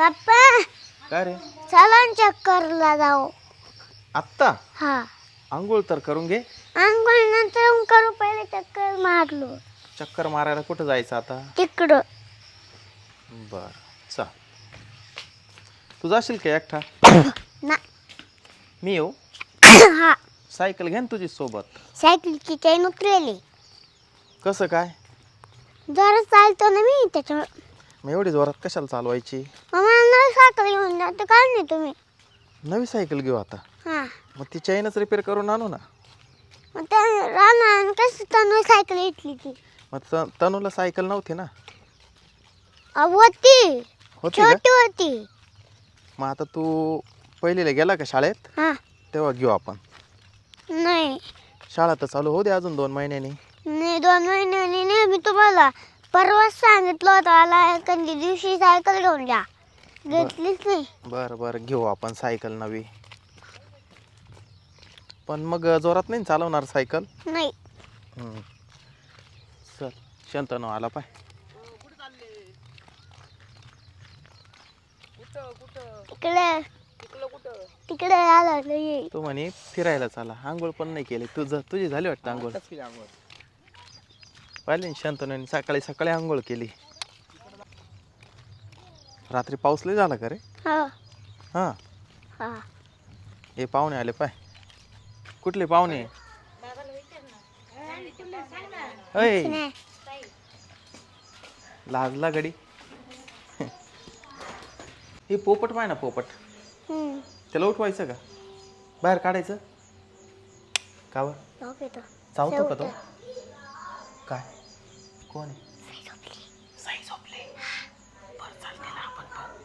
पप्पा काय रे? चला ना चक्करला जाऊ. आत्ता? हा. आंघोळ तर करून घे. अंघोळ नंतर करू पहिले चक्कर मारलो. चक्कर मारायला कुठं जायचं आता? तिकडं. बर चा तू जाशील का एकटा? ना मी येऊ? हा. सायकल घे ना तुझी सोबत. सायकलची चैन उतरली कसं काय? जरा चालतो ना मी त्याच्यामुळे मग एवढी जोरात कशाला चालवायची? नवी सायकल घेऊन जातो काय नाही तुम्ही. नवी सायकल घेऊ आता. हा. मग ती चैनच रिपेअर करून आणू ना. मग त्या राहणार कसं तनु सायकल घेतली ती? मग त- तनूला सायकल नव्हती ना? अहो, होती. होती का? छोटी होती. मग आता तू पहिलीला गेला का शाळेत? हा. तेव्हा घेऊ आपण. नाही. शाळा तर चालू होऊ दे अजून दोन महिन्यांनी. नाही दोन महिन्यांनी नाही मी तुम्हाला परवाच सांगितलं होतं मला एखाद्या दिवशी सायकल घेऊन जा. घेतलीच नाही. बरं बरं घेऊ आपण सायकल नवी. पण मग जोरात नाही ना चालवणार सायकल? नाही. हम्म. चल शंतनू आला पाय. तिकडे तिकडे आलं नाही. तू म्हणे फिरायला चाला. आंघोळ पण नाही केली. तुझं तुझी झाली वाटतं आंघोळ. पाहिली ना शंतनूने सकाळी सकाळी आंघोळ केली. रात्री पाऊस लय झाला का रे? हा. हां. हा. हे पाहुणे आले पाय. कुठले पाहुणे? अय नाही लाजला गडी. हे पोपट पाय ना पोपट. हम्म. त्याला उठवायचं का? बाहेर काढायचं? का बरं? जाऊ. चावतो का तो? काय? कोण? साई झोपले. बरं चालते ना आपण पाहू.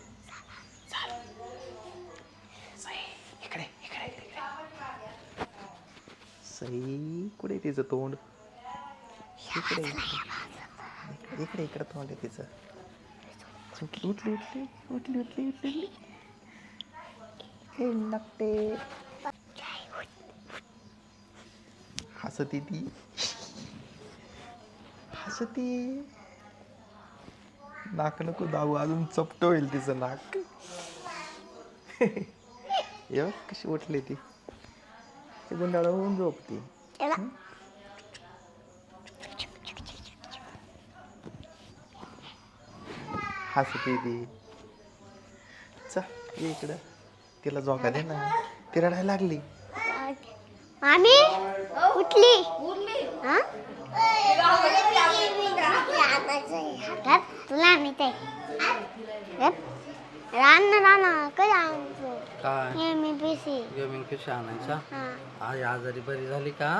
चाल. साई इकडे इकडे इकडे. साई कुठे तिचं तोंड? इकडे इकडे. इकडे तोंड आहे तिचं. उठली उठली उठली उठली उठली उठली हे नकटे हसती ती. हसती नाक नको दाऊ अजून चपट होईल तिचं नाक. कशी उठली ती. ती गुंडाळा होऊन झोपती. हसती ती. चा ये इकडं. तिला झोका दे ना. ती रडायला लागली. मामी? उठली. हा? तुला आम्ही ते. रान ना रान कधी आणतो? काय? मी पिसी गेमिंग कशी आणायचा? हा. आई आजारी बरी झाली का?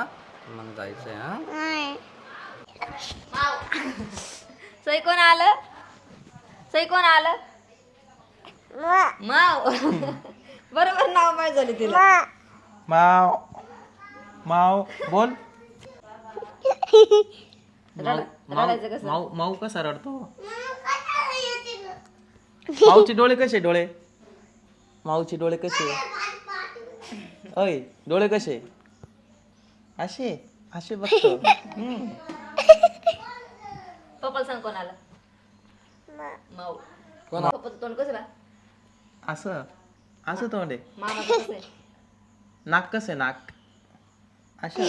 मग जायचंय हा? सई कोण आलं? सई कोण आलं? म- माव. बरोबर नाव माहिती झाली तिला. माव. माव बोल. रडायचं कसं? माऊ माऊ कसा रडतो? माऊचे डोळे कसे डोळे? माऊचे डोळे कसे? अय डोळे कसे? असे असे बघतो. हम्म. पप्पाला सांग कोण आलं माऊ पप्पाचं तोंड कसं बा? असं असं तोंड आहे. मामा कसं आहे? नाक कसं आहे नाक? असं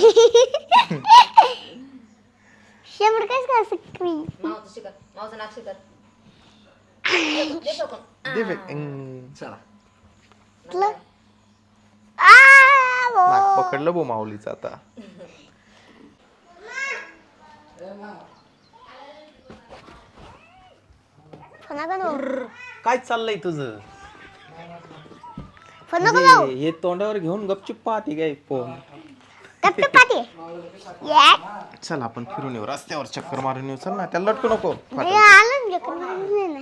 शेंबड कस काय सक्री मावचं शिकर मावचं नाक शिकर दे बे. चला आ, वो. नाक पकडलं बो माऊलीचं आता नका. काय चाललंय तुझं नका जाऊ. म्हणजे हे तोंडावर घेऊन गपचूप पाहते काय फोन गप्प पाहते. ये. चल आपण फिरून येऊ रस्त्यावर चक्कर मारून येऊ चल ना त्याला लटकू नको हे आलं ना लेकरं, मारून ये ना.